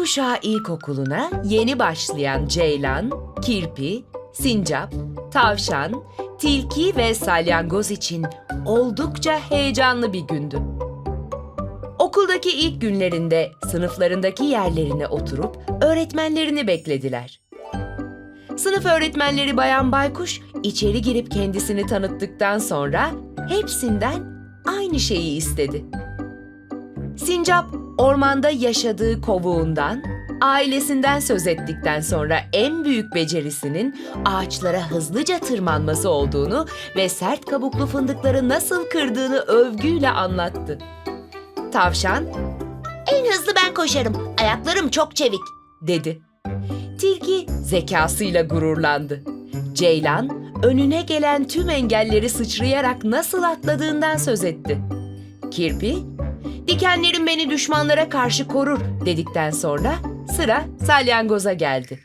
Gökkuşağı İlkokulu'na yeni başlayan Ceylan, Kirpi, Sincap, Tavşan, Tilki ve Salyangoz için oldukça heyecanlı bir gündü. Okuldaki ilk günlerinde sınıflarındaki yerlerine oturup öğretmenlerini beklediler. Sınıf öğretmenleri Bayan Baykuş içeri girip kendisini tanıttıktan sonra hepsinden aynı şeyi istedi. Sincap ormanda yaşadığı kovuğundan, ailesinden söz ettikten sonra en büyük becerisinin ağaçlara hızlıca tırmanması olduğunu ve sert kabuklu fındıkları nasıl kırdığını övgüyle anlattı. Tavşan En hızlı ben koşarım. Ayaklarım çok çevik. dedi. Tilki zekasıyla gururlandı. Ceylan önüne gelen tüm engelleri sıçrayarak nasıl atladığından söz etti. Kirpi, dikenlerim beni düşmanlara karşı korur dedikten sonra sıra salyangoza geldi.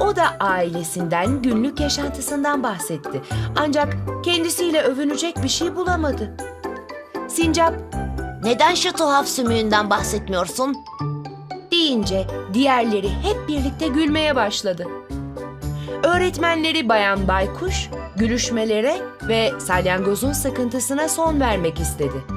O da ailesinden günlük yaşantısından bahsetti. Ancak kendisiyle övünecek bir şey bulamadı. Sincap Neden şu tuhaf sümüğünden bahsetmiyorsun? deyince diğerleri hep birlikte gülmeye başladı. Öğretmenleri Bayan Baykuş gülüşmelere ve salyangozun sıkıntısına son vermek istedi.